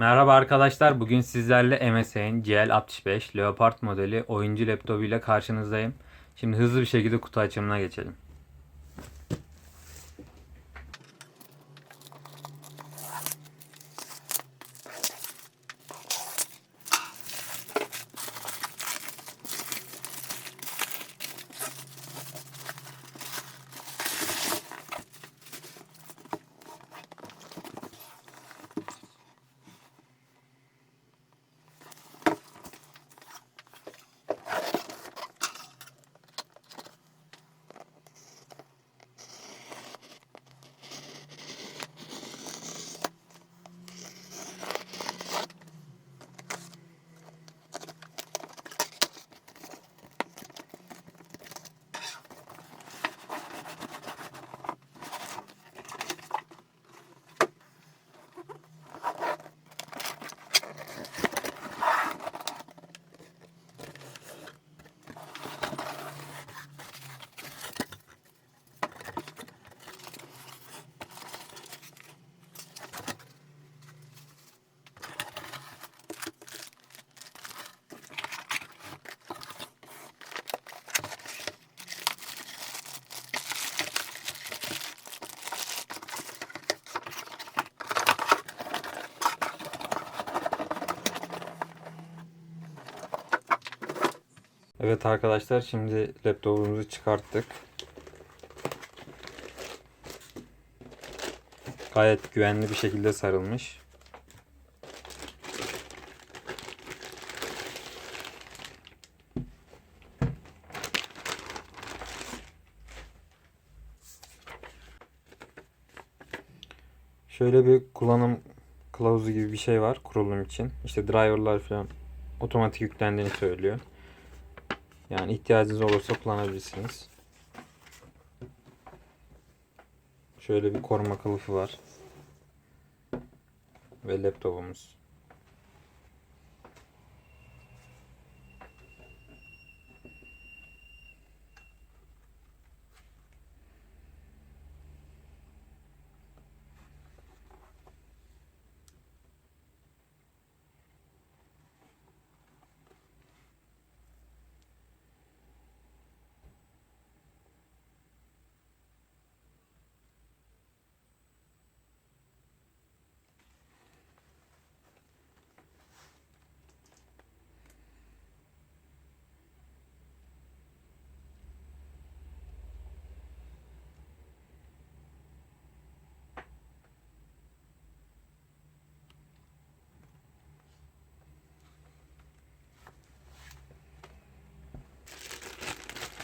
Merhaba arkadaşlar. Bugün sizlerle MSI'nin GL65 Leopard modeli oyuncu laptopu ile karşınızdayım. Şimdi hızlı bir şekilde kutu açımına geçelim. Evet arkadaşlar şimdi laptopumuzu çıkarttık. Gayet güvenli bir şekilde sarılmış. Şöyle bir kullanım kılavuzu gibi bir şey var kurulum için. İşte driverlar falan otomatik yüklendiğini söylüyor. Yani ihtiyacınız olursa kullanabilirsiniz. Şöyle bir koruma kılıfı var. Ve laptopumuz.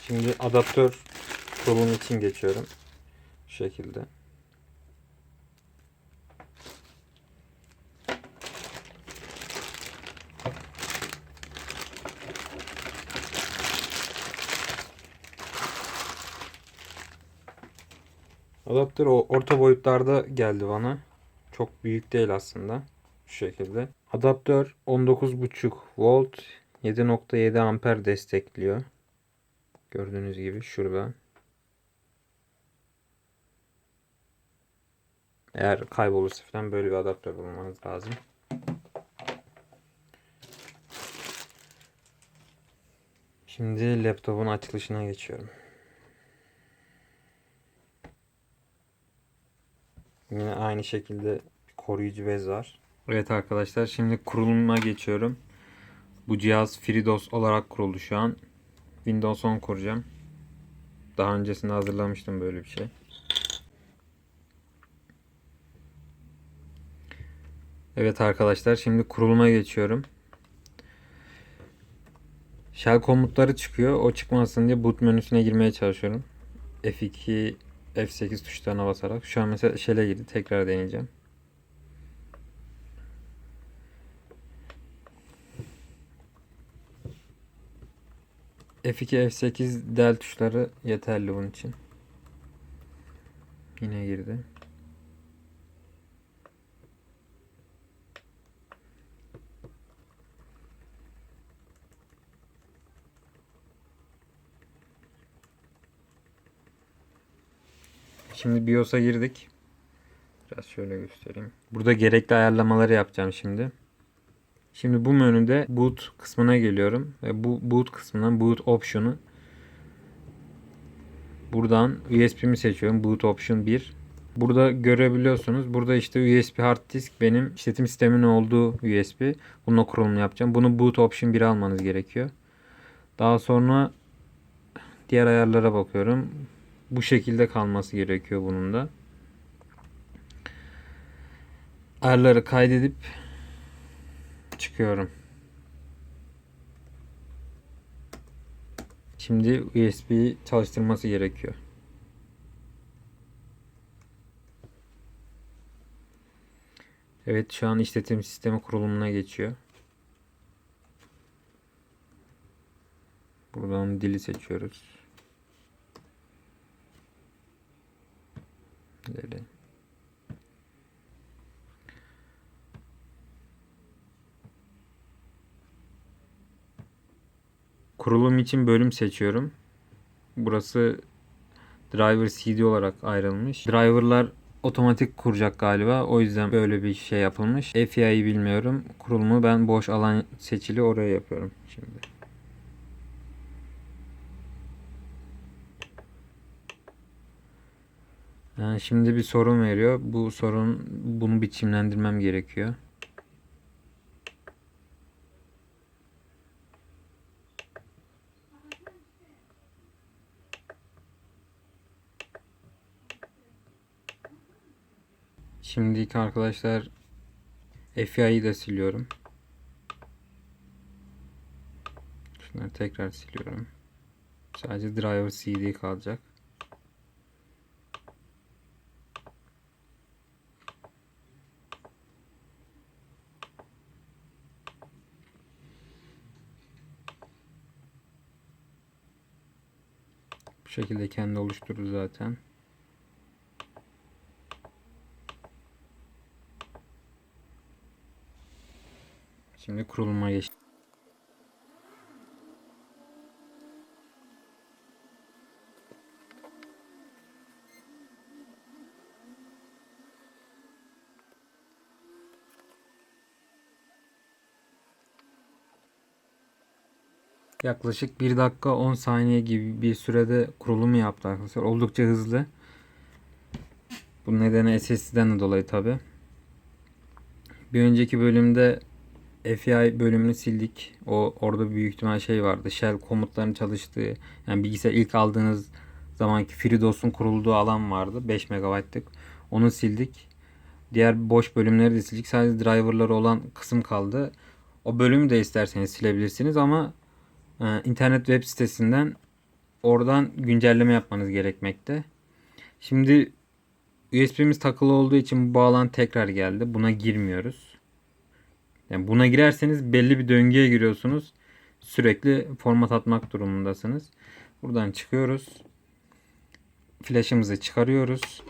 Şimdi adaptör kurulumu için geçiyorum. Şu şekilde. Adaptör orta boyutlarda geldi bana. Çok büyük değil aslında. Şu şekilde. Adaptör 19.5 volt 7.7 amper destekliyor. Gördüğünüz gibi şurada. Eğer kaybolursa falan böyle bir adaptör bulmanız lazım. Şimdi laptopun açılışına geçiyorum. Yine aynı şekilde koruyucu bez var. Evet arkadaşlar şimdi kuruluma geçiyorum. Bu cihaz FreeDOS olarak kuruldu şu an. Windows 10 kuracağım. Daha öncesinde hazırlamıştım böyle bir şey. Evet arkadaşlar şimdi kuruluma geçiyorum. Shell komutları çıkıyor. O çıkmasın diye boot menüsüne girmeye çalışıyorum. F2 F8 tuşlarına basarak. Şu an mesela shell'e girdi. Tekrar deneyeceğim. F2, F8 del tuşları yeterli bunun için. Yine girdi. Şimdi BIOS'a girdik. Biraz şöyle göstereyim. Burada gerekli ayarlamaları yapacağım şimdi. Şimdi bu menüde boot kısmına geliyorum ve bu boot kısmından boot option'u buradan USB'mi seçiyorum. Boot option 1. Burada görebiliyorsunuz. Burada işte USB hard disk benim işletim sistemin olduğu USB. Bununla kurulumunu yapacağım. Bunu boot option 1 almanız gerekiyor. Daha sonra diğer ayarlara bakıyorum. Bu şekilde kalması gerekiyor bunun da. Ayarları kaydedip çıkıyorum. Şimdi USB çalıştırması gerekiyor. Evet şu an işletim sistemi kurulumuna geçiyor. Buradan dili seçiyoruz. Dili. Kurulum için bölüm seçiyorum. Burası driver CD olarak ayrılmış. Driverlar otomatik kuracak galiba. O yüzden böyle bir şey yapılmış. FI'yi bilmiyorum. Kurulumu ben boş alan seçili oraya yapıyorum şimdi. Yani şimdi bir sorun veriyor. Bu sorun bunu biçimlendirmem gerekiyor. Şimdiki arkadaşlar FI'yi de siliyorum. Şunları tekrar siliyorum. Sadece driver CD kalacak. Bu şekilde kendi oluşturdu zaten. Şimdi kuruluma geç. Yaklaşık 1 dakika 10 saniye gibi bir sürede kurulumu yaptı arkadaşlar. Oldukça hızlı. Bu nedeni SSD'den de dolayı tabi. Bir önceki bölümde FI bölümünü sildik. O orada büyük ihtimal şey vardı. Shell komutların çalıştığı yani bilgisayar ilk aldığınız zamanki FreeDOS'un kurulduğu alan vardı. 5 MB'lık. Onu sildik. Diğer boş bölümleri de sildik. Sadece driverları olan kısım kaldı. O bölümü de isterseniz silebilirsiniz ama e, internet web sitesinden oradan güncelleme yapmanız gerekmekte. Şimdi USB'miz takılı olduğu için bu bağlantı tekrar geldi. Buna girmiyoruz. Yani buna girerseniz belli bir döngüye giriyorsunuz. Sürekli format atmak durumundasınız. Buradan çıkıyoruz. Flash'ımızı çıkarıyoruz.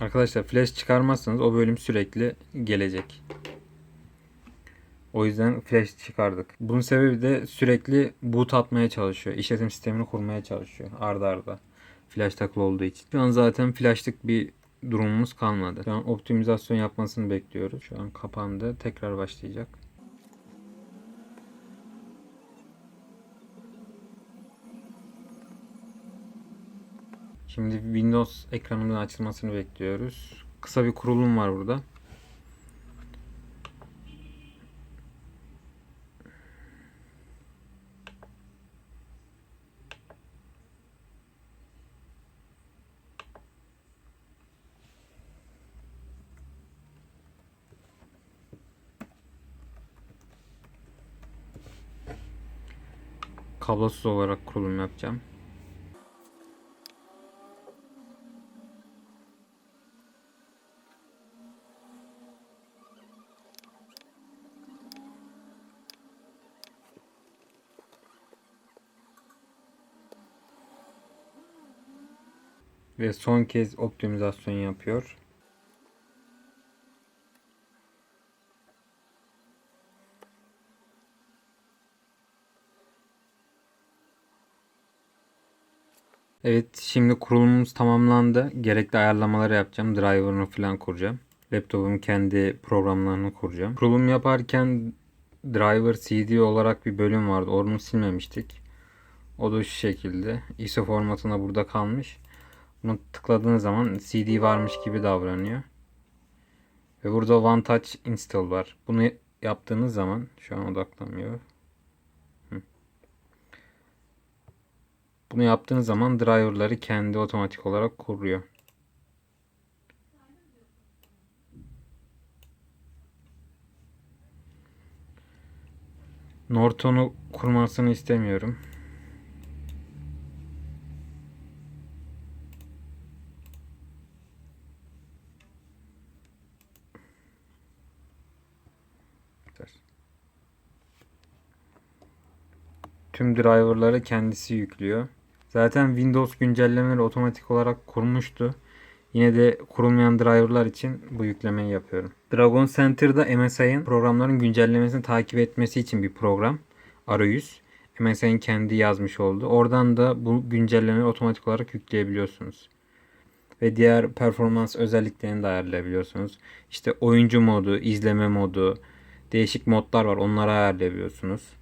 Arkadaşlar flash çıkarmazsanız o bölüm sürekli gelecek. O yüzden flash çıkardık. Bunun sebebi de sürekli boot atmaya çalışıyor. İşletim sistemini kurmaya çalışıyor arda arda. Flash takılı olduğu için. Şu an zaten flashlık bir durumumuz kalmadı. Şu an optimizasyon yapmasını bekliyoruz. Şu an kapandı. Tekrar başlayacak. Şimdi Windows ekranının açılmasını bekliyoruz. Kısa bir kurulum var burada. Kablosuz olarak kurulum yapacağım. Ve son kez optimizasyon yapıyor. Evet şimdi kurulumumuz tamamlandı. Gerekli ayarlamaları yapacağım. Driver'ını falan kuracağım. Laptop'un kendi programlarını kuracağım. Kurulum yaparken driver CD olarak bir bölüm vardı. Onu silmemiştik. O da şu şekilde. ISO formatında burada kalmış. Bunu tıkladığınız zaman CD varmış gibi davranıyor. Ve burada One Touch Install var. Bunu yaptığınız zaman şu an odaklanmıyor. Bunu yaptığınız zaman driverları kendi otomatik olarak kuruyor. Norton'u kurmasını istemiyorum. Driverları kendisi yüklüyor. Zaten Windows güncellemeleri otomatik olarak kurmuştu. Yine de kurulmayan driverlar için bu yüklemeyi yapıyorum. Dragon Center'da MSI'ın programların güncellemesini takip etmesi için bir program. Arayüz. MSI'ın kendi yazmış oldu. Oradan da bu güncellemeyi otomatik olarak yükleyebiliyorsunuz. Ve diğer performans özelliklerini de ayarlayabiliyorsunuz. İşte oyuncu modu, izleme modu, değişik modlar var. Onları ayarlayabiliyorsunuz.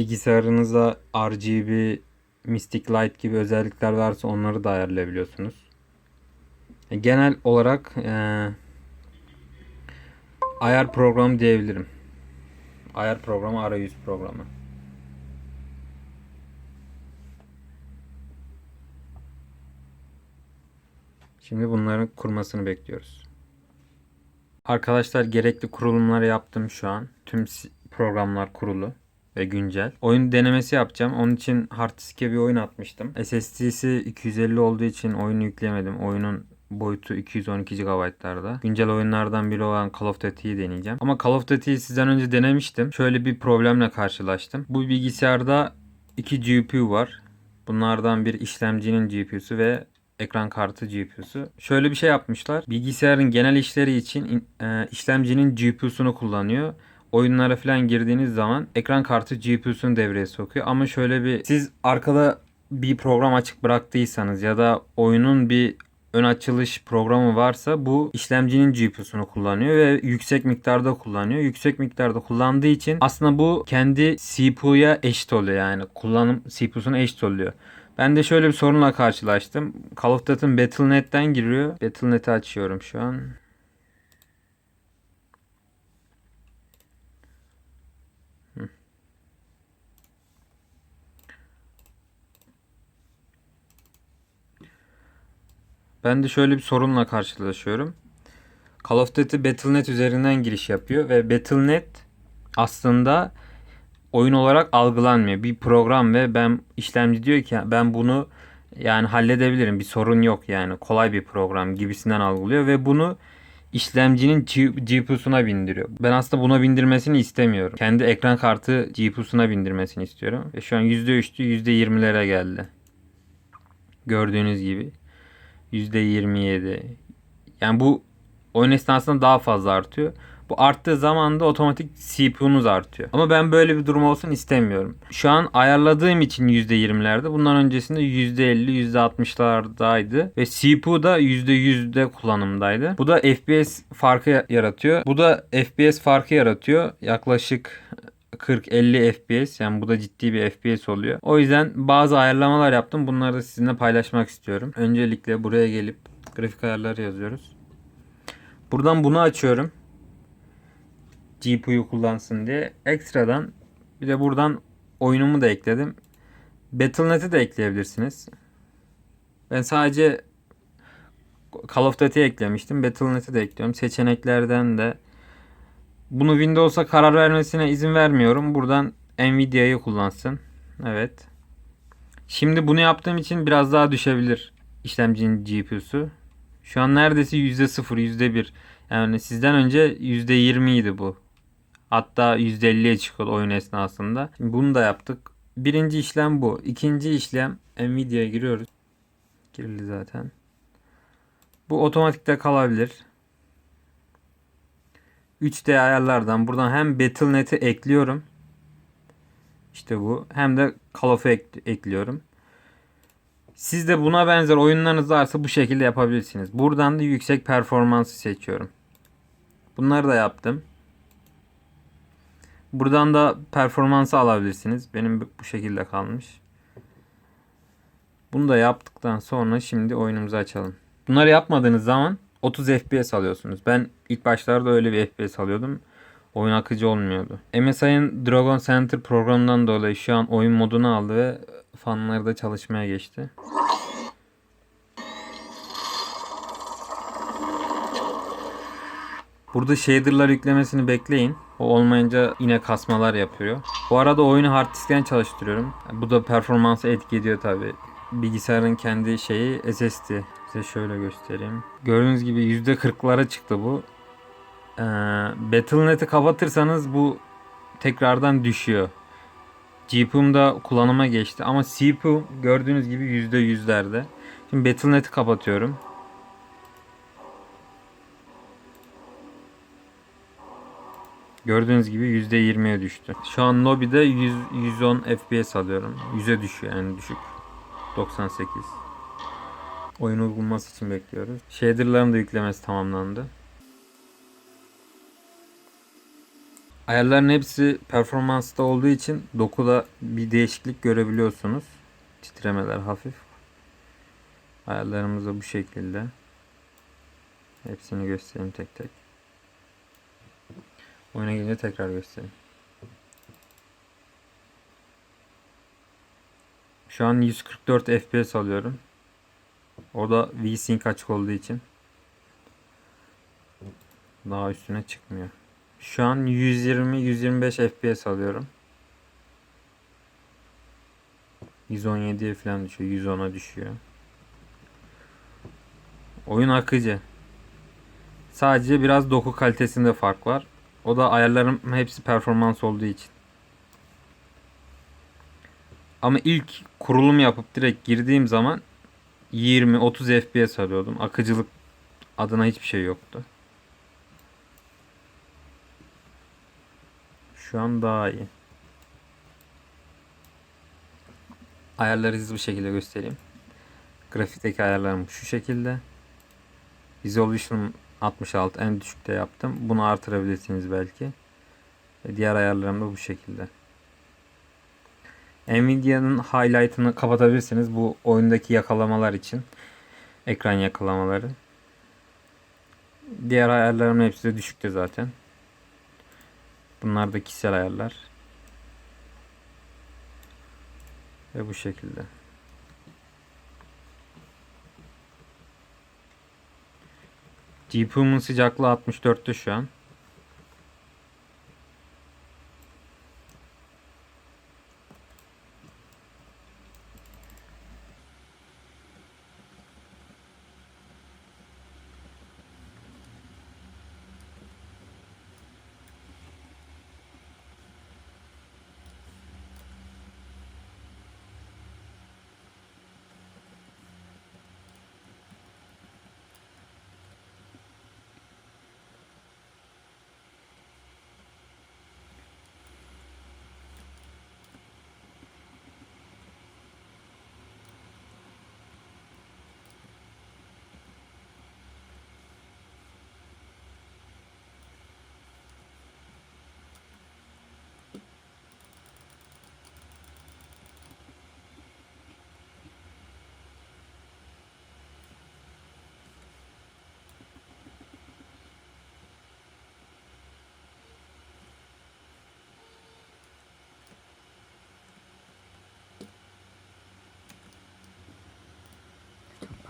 Bilgisayarınızda RGB, Mystic Light gibi özellikler varsa onları da ayarlayabiliyorsunuz. E, Genel olarak e, ayar programı diyebilirim. Ayar programı, arayüz programı. Şimdi bunların kurmasını bekliyoruz. Arkadaşlar gerekli kurulumları yaptım şu an. Tüm programlar kurulu ve güncel. Oyun denemesi yapacağım. Onun için hard disk'e bir oyun atmıştım. SSD'si 250 olduğu için oyunu yüklemedim. Oyunun boyutu 212 GB'larda. Güncel oyunlardan biri olan Call of Duty'yi deneyeceğim. Ama Call of Duty'yi sizden önce denemiştim. Şöyle bir problemle karşılaştım. Bu bilgisayarda iki GPU var. Bunlardan bir işlemcinin GPU'su ve ekran kartı GPU'su. Şöyle bir şey yapmışlar. Bilgisayarın genel işleri için in- e, işlemcinin GPU'sunu kullanıyor. Oyunlara falan girdiğiniz zaman ekran kartı GPU'sunu devreye sokuyor. Ama şöyle bir siz arkada bir program açık bıraktıysanız ya da oyunun bir ön açılış programı varsa bu işlemcinin GPU'sunu kullanıyor ve yüksek miktarda kullanıyor. Yüksek miktarda kullandığı için aslında bu kendi CPU'ya eşit oluyor yani kullanım CPU'suna eşit oluyor. Ben de şöyle bir sorunla karşılaştım. Call of Duty'nin Battle.net'ten giriyor. Battle.net'i açıyorum şu an. Ben de şöyle bir sorunla karşılaşıyorum. Call of Duty Battle.net üzerinden giriş yapıyor ve Battle.net aslında oyun olarak algılanmıyor. Bir program ve ben işlemci diyor ki ben bunu yani halledebilirim. Bir sorun yok yani. Kolay bir program gibisinden algılıyor ve bunu işlemcinin GPU'suna bindiriyor. Ben aslında buna bindirmesini istemiyorum. Kendi ekran kartı GPU'suna bindirmesini istiyorum. Ve şu an %3'tü %20'lere geldi. Gördüğünüz gibi. %27. Yani bu oyun esnasında daha fazla artıyor. Bu arttığı zaman da otomatik CPU'nuz artıyor. Ama ben böyle bir durum olsun istemiyorum. Şu an ayarladığım için %20'lerde. Bundan öncesinde %50, %60'lardaydı. Ve CPU da %100'de kullanımdaydı. Bu da FPS farkı yaratıyor. Bu da FPS farkı yaratıyor. Yaklaşık 40-50 FPS yani bu da ciddi bir FPS oluyor. O yüzden bazı ayarlamalar yaptım. Bunları da sizinle paylaşmak istiyorum. Öncelikle buraya gelip grafik ayarları yazıyoruz. Buradan bunu açıyorum. GPU kullansın diye. Ekstradan bir de buradan oyunumu da ekledim. Battle.net'i de ekleyebilirsiniz. Ben sadece Call of Duty eklemiştim. Battle.net'i de ekliyorum. Seçeneklerden de bunu Windows'a karar vermesine izin vermiyorum. Buradan Nvidia'yı kullansın. Evet. Şimdi bunu yaptığım için biraz daha düşebilir işlemcinin GPU'su. Şu an neredeyse %0, %1. Yani sizden önce %20 idi bu. Hatta %50'ye çıkıyor oyun esnasında. Bunu da yaptık. Birinci işlem bu. İkinci işlem Nvidia'ya giriyoruz. Girildi zaten. Bu otomatikte kalabilir. 3D ayarlardan buradan hem Battle.net'i ekliyorum. İşte bu. Hem de Call of'u ek- ekliyorum. Siz de buna benzer oyunlarınız varsa bu şekilde yapabilirsiniz. Buradan da yüksek performansı seçiyorum. Bunları da yaptım. Buradan da performansı alabilirsiniz. Benim bu şekilde kalmış. Bunu da yaptıktan sonra şimdi oyunumuzu açalım. Bunları yapmadığınız zaman 30 FPS alıyorsunuz. Ben ilk başlarda öyle bir FPS alıyordum. Oyun akıcı olmuyordu. MSI'ın Dragon Center programından dolayı şu an oyun modunu aldı ve fanları da çalışmaya geçti. Burada shader'lar yüklemesini bekleyin. O olmayınca yine kasmalar yapıyor. Bu arada oyunu hard diskten çalıştırıyorum. Bu da performansı etki ediyor tabi. Bilgisayarın kendi şeyi SSD. Size şöyle göstereyim. Gördüğünüz gibi %40'lara çıktı bu. Ee, Battle.net'i kapatırsanız bu tekrardan düşüyor. GPU'm da kullanıma geçti ama CPU gördüğünüz gibi %100'lerde. Şimdi Battle.net'i kapatıyorum. Gördüğünüz gibi %20'ye düştü. Şu an lobby'de 100, 110 FPS alıyorum. 100'e düşüyor yani düşük. 98. Oyunu bulması için bekliyoruz. Shader'ların da yüklemesi tamamlandı. Ayarların hepsi performansta olduğu için dokuda bir değişiklik görebiliyorsunuz. Titremeler hafif. Ayarlarımız da bu şekilde. Hepsini göstereyim tek tek. Oyuna gelince tekrar göstereyim. Şu an 144 FPS alıyorum. O da V-Sync açık olduğu için. Daha üstüne çıkmıyor. Şu an 120-125 FPS alıyorum. 117'ye falan düşüyor. 110'a düşüyor. Oyun akıcı. Sadece biraz doku kalitesinde fark var. O da ayarlarım hepsi performans olduğu için. Ama ilk kurulum yapıp direkt girdiğim zaman 20-30 FPS alıyordum. Akıcılık adına hiçbir şey yoktu. Şu an daha iyi. Ayarları hızlı bir şekilde göstereyim. Grafikteki ayarlarım şu şekilde. Resolution 66 en düşükte yaptım. Bunu artırabilirsiniz belki. Diğer ayarlarım da bu şekilde. Nvidia'nın highlight'ını kapatabilirsiniz. Bu oyundaki yakalamalar için. Ekran yakalamaları. Diğer ayarlarım hepsi de düşükte zaten. Bunlar da kişisel ayarlar. Ve bu şekilde. GPU'mun sıcaklığı 64'te şu an.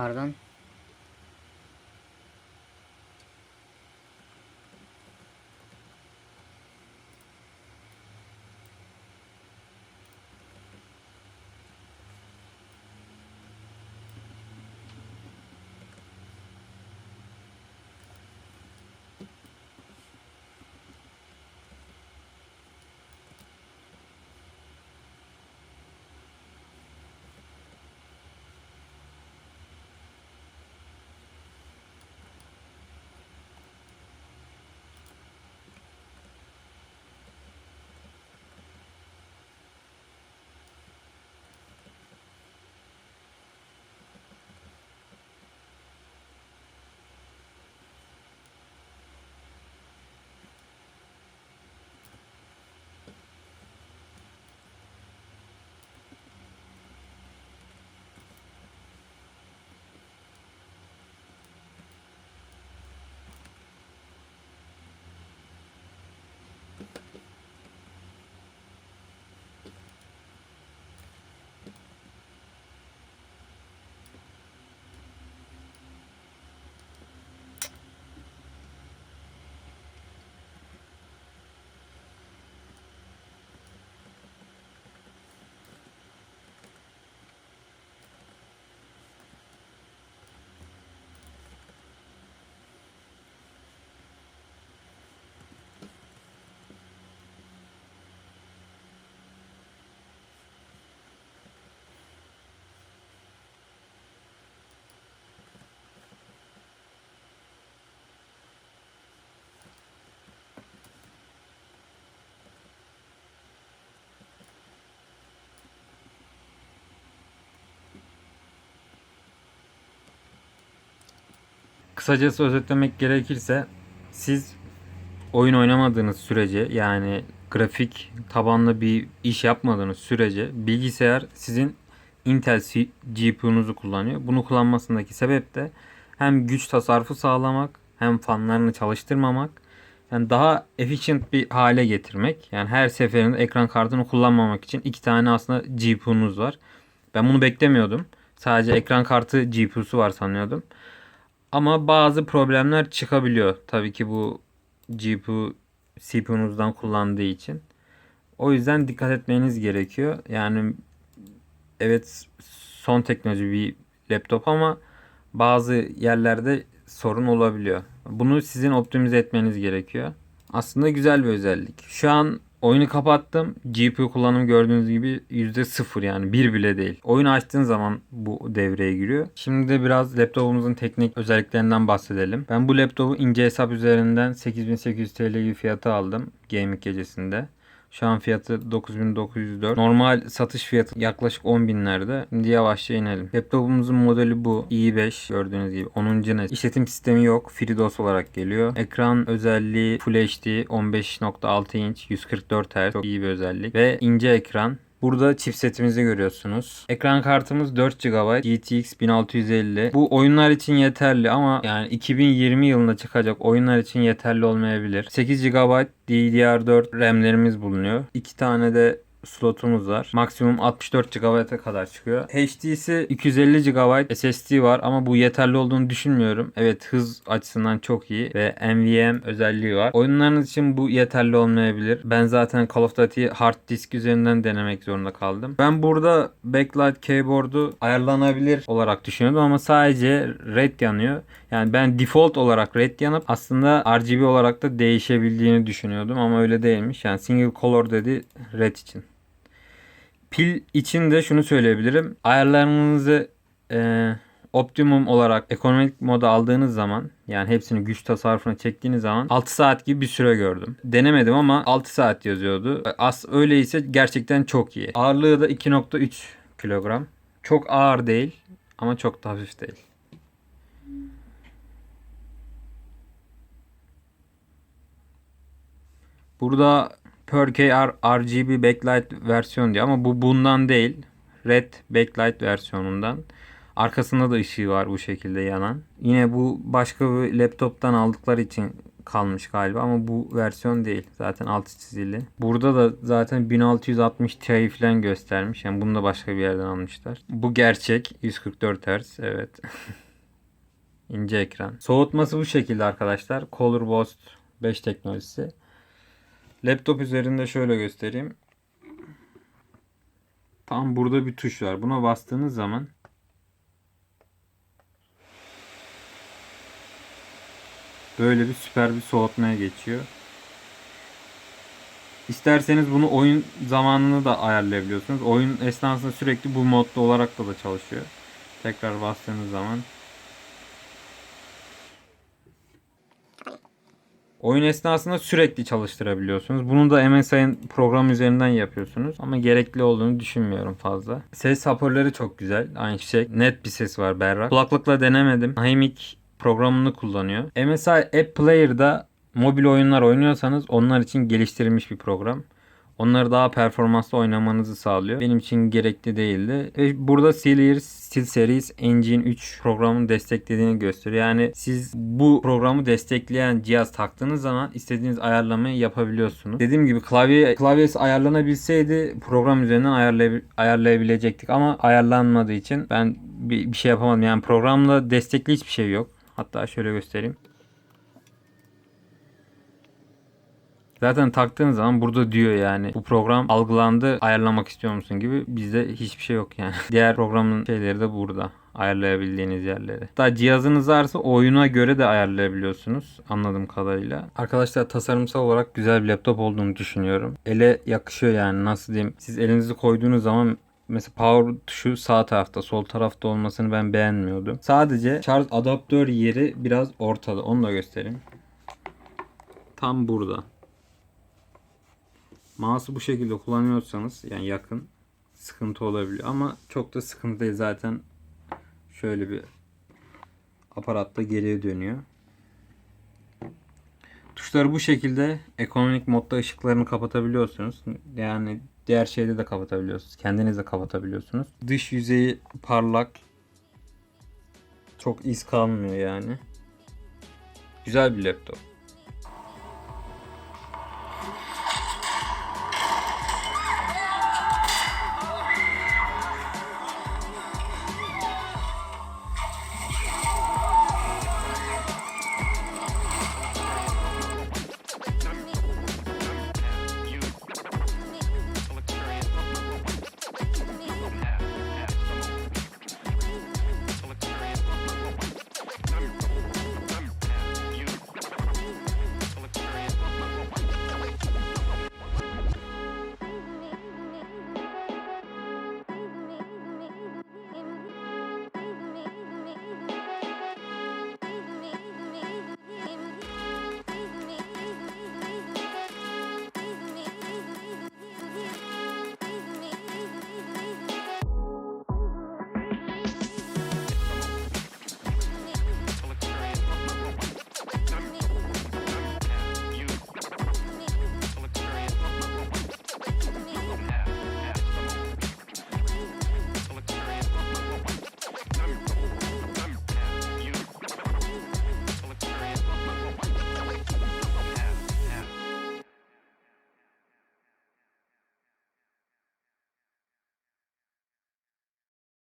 Pardon. Kısacası özetlemek gerekirse siz oyun oynamadığınız sürece yani grafik tabanlı bir iş yapmadığınız sürece bilgisayar sizin Intel GPU'nuzu kullanıyor. Bunu kullanmasındaki sebep de hem güç tasarrufu sağlamak hem fanlarını çalıştırmamak yani daha efficient bir hale getirmek. Yani her seferinde ekran kartını kullanmamak için iki tane aslında GPU'nuz var. Ben bunu beklemiyordum. Sadece ekran kartı GPU'su var sanıyordum. Ama bazı problemler çıkabiliyor. Tabii ki bu GPU CPU'nuzdan kullandığı için. O yüzden dikkat etmeniz gerekiyor. Yani evet son teknoloji bir laptop ama bazı yerlerde sorun olabiliyor. Bunu sizin optimize etmeniz gerekiyor. Aslında güzel bir özellik. Şu an oyunu kapattım. GPU kullanımı gördüğünüz gibi %0 yani 1 bile değil. Oyunu açtığın zaman bu devreye giriyor. Şimdi de biraz laptopumuzun teknik özelliklerinden bahsedelim. Ben bu laptopu ince hesap üzerinden 8800 TL gibi fiyatı aldım gaming gecesinde. Şu an fiyatı 9904. Normal satış fiyatı yaklaşık 10 binlerde. Şimdi yavaşça inelim. Laptopumuzun modeli bu. i5 gördüğünüz gibi 10. nesil. İşletim sistemi yok. FreeDOS olarak geliyor. Ekran özelliği Full HD 15.6 inç 144 Hz. Çok iyi bir özellik. Ve ince ekran. Burada chipsetimizi görüyorsunuz. Ekran kartımız 4 GB GTX 1650. Bu oyunlar için yeterli ama yani 2020 yılında çıkacak oyunlar için yeterli olmayabilir. 8 GB DDR4 RAM'lerimiz bulunuyor. 2 tane de slotumuz var. Maksimum 64 GB'a kadar çıkıyor. HD'si 250 GB SSD var ama bu yeterli olduğunu düşünmüyorum. Evet hız açısından çok iyi ve NVMe özelliği var. Oyunlarınız için bu yeterli olmayabilir. Ben zaten Call of Duty hard disk üzerinden denemek zorunda kaldım. Ben burada backlight keyboard'u ayarlanabilir olarak düşünüyordum ama sadece red yanıyor. Yani ben default olarak red yanıp aslında RGB olarak da değişebildiğini düşünüyordum ama öyle değilmiş. Yani single color dedi red için. Pil için de şunu söyleyebilirim. Ayarlarınızı e, optimum olarak ekonomik moda aldığınız zaman yani hepsini güç tasarrufuna çektiğiniz zaman 6 saat gibi bir süre gördüm. Denemedim ama 6 saat yazıyordu. As öyleyse gerçekten çok iyi. Ağırlığı da 2.3 kilogram. Çok ağır değil ama çok da hafif değil. Burada Per K R- RGB backlight versiyon diyor ama bu bundan değil. Red backlight versiyonundan. Arkasında da ışığı var bu şekilde yanan. Yine bu başka bir laptoptan aldıkları için kalmış galiba ama bu versiyon değil. Zaten altı çizili. Burada da zaten 1660 Ti falan göstermiş. Yani bunu da başka bir yerden almışlar. Bu gerçek 144 Hz evet. İnce ekran. Soğutması bu şekilde arkadaşlar. Color Boost 5 teknolojisi. Laptop üzerinde şöyle göstereyim. Tam burada bir tuş var. Buna bastığınız zaman böyle bir süper bir soğutmaya geçiyor. İsterseniz bunu oyun zamanını da ayarlayabiliyorsunuz. Oyun esnasında sürekli bu modda olarak da, da çalışıyor. Tekrar bastığınız zaman Oyun esnasında sürekli çalıştırabiliyorsunuz. Bunu da MSI'ın program üzerinden yapıyorsunuz. Ama gerekli olduğunu düşünmüyorum fazla. Ses hoparlörü çok güzel. Aynı şey. Net bir ses var berrak. Kulaklıkla denemedim. Himic programını kullanıyor. MSI App Player'da mobil oyunlar oynuyorsanız onlar için geliştirilmiş bir program. Onları daha performanslı oynamanızı sağlıyor. Benim için gerekli değildi. Ve burada Series SteelSeries Engine 3 programını desteklediğini gösteriyor. Yani siz bu programı destekleyen cihaz taktığınız zaman istediğiniz ayarlamayı yapabiliyorsunuz. Dediğim gibi klavye klavyesi ayarlanabilseydi program üzerinden ayarlay ayarlayabilecektik ama ayarlanmadığı için ben bir, bir şey yapamadım. Yani programda destekli hiçbir şey yok. Hatta şöyle göstereyim. Zaten taktığın zaman burada diyor yani bu program algılandı ayarlamak istiyor musun gibi bizde hiçbir şey yok yani. Diğer programın şeyleri de burada ayarlayabildiğiniz yerleri. Hatta cihazınız varsa oyuna göre de ayarlayabiliyorsunuz anladığım kadarıyla. Arkadaşlar tasarımsal olarak güzel bir laptop olduğunu düşünüyorum. Ele yakışıyor yani nasıl diyeyim. Siz elinizi koyduğunuz zaman Mesela power tuşu sağ tarafta, sol tarafta olmasını ben beğenmiyordum. Sadece şarj adaptör yeri biraz ortada. Onu da göstereyim. Tam burada. Mouse'u bu şekilde kullanıyorsanız yani yakın sıkıntı olabiliyor ama çok da sıkıntı değil zaten şöyle bir Aparat da geriye dönüyor. Tuşları bu şekilde ekonomik modda ışıklarını kapatabiliyorsunuz. Yani diğer şeyde de kapatabiliyorsunuz. Kendiniz de kapatabiliyorsunuz. Dış yüzeyi parlak. Çok iz kalmıyor yani. Güzel bir laptop.